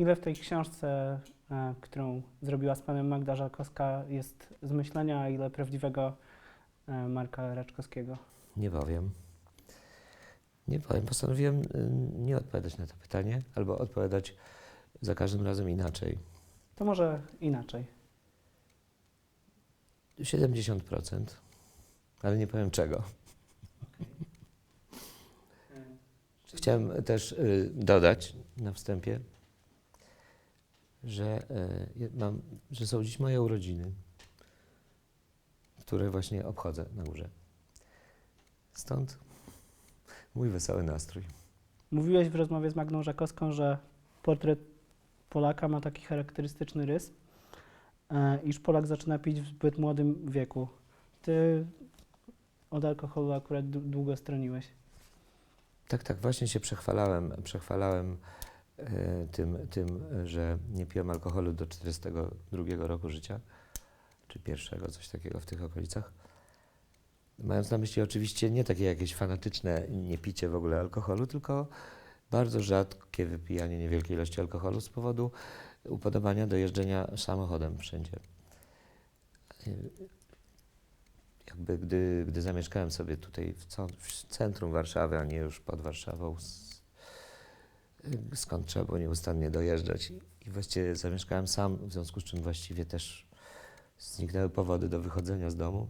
Ile w tej książce, e, którą zrobiła z panem Magda Żalkowska, jest zmyślenia, a ile prawdziwego e, Marka Raczkowskiego? Nie powiem. Nie powiem. Postanowiłem y, nie odpowiadać na to pytanie, albo odpowiadać za każdym razem inaczej. To może inaczej. 70%, ale nie powiem czego. Chciałem też y, dodać na wstępie, że, je- mam, że są dziś moje urodziny, które właśnie obchodzę na górze. Stąd mój wesoły nastrój. Mówiłeś w rozmowie z Magdą Żakowską, że portret Polaka ma taki charakterystyczny rys, e, iż Polak zaczyna pić w zbyt młodym wieku. Ty od alkoholu akurat dłu- długo stroniłeś. Tak, tak, właśnie się przechwalałem, przechwalałem e, tym, tym, e, że nie piłem alkoholu do 42 roku życia, czy pierwszego, coś takiego w tych okolicach. Mając na myśli oczywiście nie takie jakieś fanatyczne niepicie w ogóle alkoholu, tylko bardzo rzadkie wypijanie niewielkiej ilości alkoholu z powodu upodobania do jeżdżenia samochodem wszędzie. E, Jakby gdy, gdy zamieszkałem sobie tutaj w, centrum Warszawy, a nie już pod Warszawą, skąd trzeba było nieustannie dojeżdżać. I, I właściwie zamieszkałem sam, w związku z czym właściwie też zniknęły powody do wychodzenia z domu.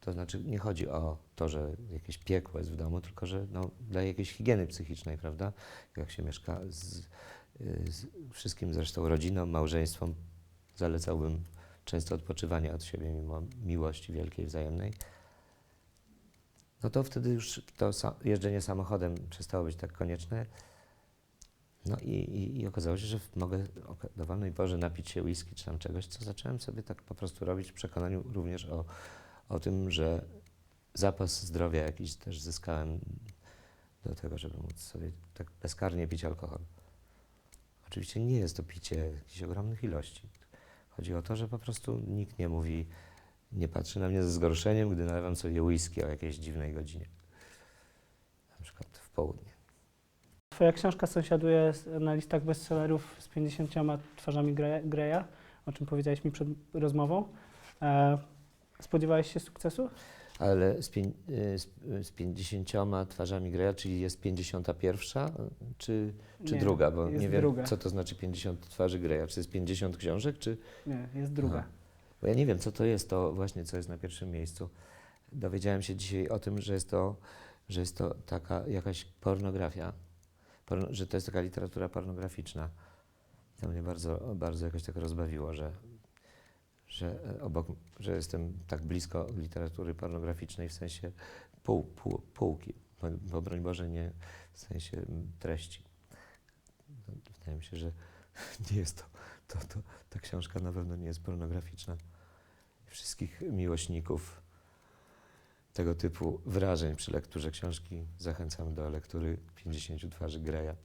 To znaczy nie chodzi o to, że jakieś piekło jest w domu, tylko że no, dla jakiejś higieny psychicznej, prawda? Jak się mieszka z, y, z wszystkim zresztą rodziną, małżeństwem, zalecałbym często odpoczywanie od siebie mimo miłości wielkiej, wzajemnej, no to wtedy już to jeżdżenie samochodem przestało być tak konieczne. No i, i, i okazało się, że mogę o dowolnej porze napić się whisky czy tam czegoś, co zacząłem sobie tak po prostu robić w przekonaniu również o, o tym, że zapas zdrowia jakiś też zyskałem do tego, żeby móc sobie tak bezkarnie pić alkohol. Oczywiście nie jest to picie jakichś ogromnych ilości. Chodzi o to, że po prostu nikt nie mówi, nie patrzy na mnie ze zgorszeniem, gdy nalewam sobie whisky o jakiejś dziwnej godzinie. Na przykład w południe. Twoja książka sąsiaduje na listach bestsellerów z 50 twarzami Gre- Greya, o czym powiedziałeś mi przed rozmową. E, spodziewałeś się sukcesu? Ale z, pię- y, z, y, z 50 twarzami Greya, czyli jest 51, czy, czy Nie, druga? Bo nie wiem, druga. co to znaczy 50 twarzy Greya. Czy jest 50 książek, czy... Nie, jest druga. Aha. Bo ja nie wiem, co to jest to właśnie, co jest na pierwszym miejscu. Dowiedziałem się dzisiaj o tym, że jest to, że jest to taka jakaś pornografia, porno, że to jest taka literatura pornograficzna. To mnie bardzo, bardzo jakoś tak rozbawiło, że, że e, obok, że jestem tak blisko literatury pornograficznej w sensie pół, pół, półki, bo, bo broń Boże nie w sensie treści. No, Wydaje mi się, że nie jest to, to, to, ta książka na pewno nie jest pornograficzna. Wszystkich miłośników tego typu wrażeń przy lekturze książki zachęcam do lektury 50 twarzy Greya.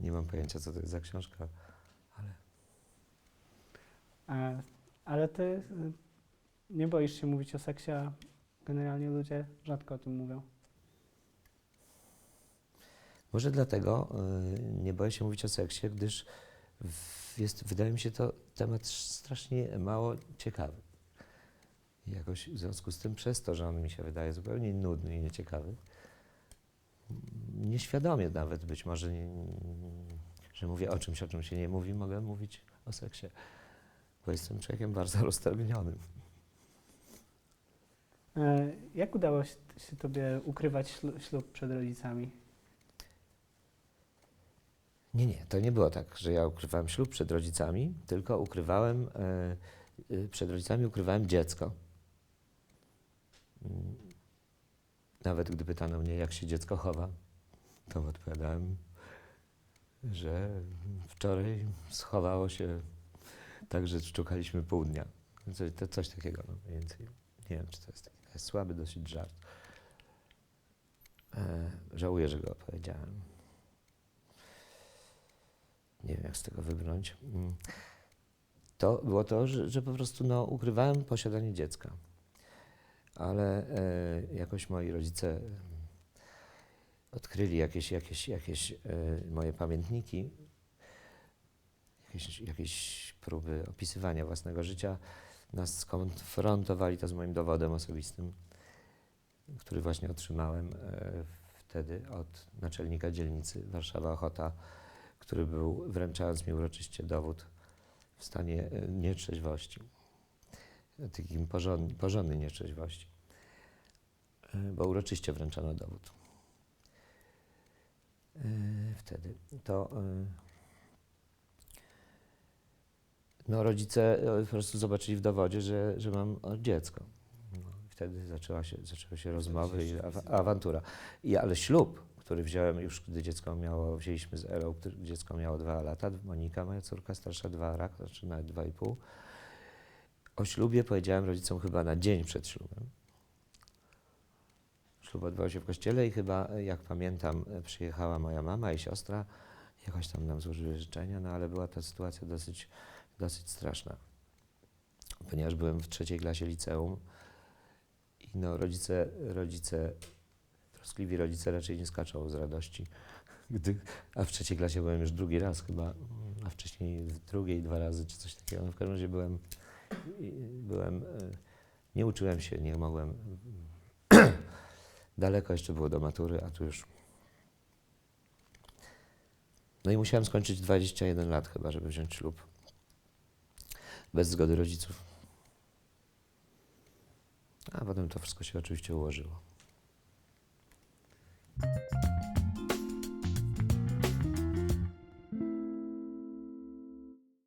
Nie mam pojęcia, co to jest za książka, ale E, ale ty nie boisz się mówić o seksie, a generalnie ludzie rzadko o tym mówią. może dlatego y, nie boję się mówić o seksie, gdyż jest, wydaje mi się to temat strasznie mało ciekawy. Jakoś w związku z tym, przez to, że on mi się wydaje zupełnie nudny i nieciekawy, nieświadomie nawet być może, nie, że mówię o czymś, o czym się nie mówi, mogę mówić o seksie, bo jestem człowiekiem bardzo roztargnionym. E, jak udało się, tobie ukrywać ślu- ślub przed rodzicami? Nie, nie, to nie było tak, że ja ukrywałem ślub przed rodzicami, tylko ukrywałem, e, e, przed rodzicami ukrywałem dziecko. Mm. Nawet gdy pytano mnie, jak się dziecko chowa, to odpowiadałem, że wczoraj schowało się tak, że szukaliśmy pół dnia. Coś, to coś takiego, no mniej więcej. Nie wiem, czy to jest taki to jest słaby dosyć żart. E, żałuję, że go opowiedziałem. Nie wiem, jak z tego wybrnąć. Mm. To było to, że, że po prostu no, ukrywałem posiadanie dziecka. Ale e, jakoś moi rodzice odkryli jakieś, jakieś, jakieś e, moje pamiętniki, jakieś, jakieś próby opisywania własnego życia, nas skonfrontowali to z moim dowodem osobistym, który właśnie otrzymałem e, wtedy od naczelnika dzielnicy Warszawa Ochota, który był, wręczając mi uroczyście dowód w stanie e, nietrzeźwości, takim porządnej, porządnej nietrzeźwości, E, bo uroczyście wręczano dowód. E, Wtedy to no rodzice po prostu zobaczyli w dowodzie, że, że mam dziecko. No, wtedy zaczęła się, zaczęły się rozmowy i awa- awantura. I, ale ślub, który wziąłem już, gdy dziecko miało, wzięliśmy z gdy dziecko miało dwa lata, Monika, moja córka starsza, dwa lata, znaczy nawet dwa i pół. O ślubie powiedziałem rodzicom chyba na dzień przed ślubem. Ślub odbywał się w kościele i chyba, jak pamiętam, przyjechała moja mama i siostra, jakoś tam nam złożyły życzenia, no ale była ta sytuacja dosyć, dosyć straszna. Ponieważ byłem w trzeciej klasie liceum i no rodzice, rodzice, troskliwi rodzice raczej nie skaczą z radości, gdy, a w trzeciej klasie byłem już drugi raz chyba, a wcześniej w drugiej dwa razy czy coś takiego. No w każdym razie byłem, byłem, e, nie uczyłem się, nie mogłem, daleko jeszcze było do matury, a tu już no i musiałem skończyć 21 lat chyba, żeby wziąć ślub. Bez zgody rodziców. A potem to wszystko się oczywiście ułożyło. Música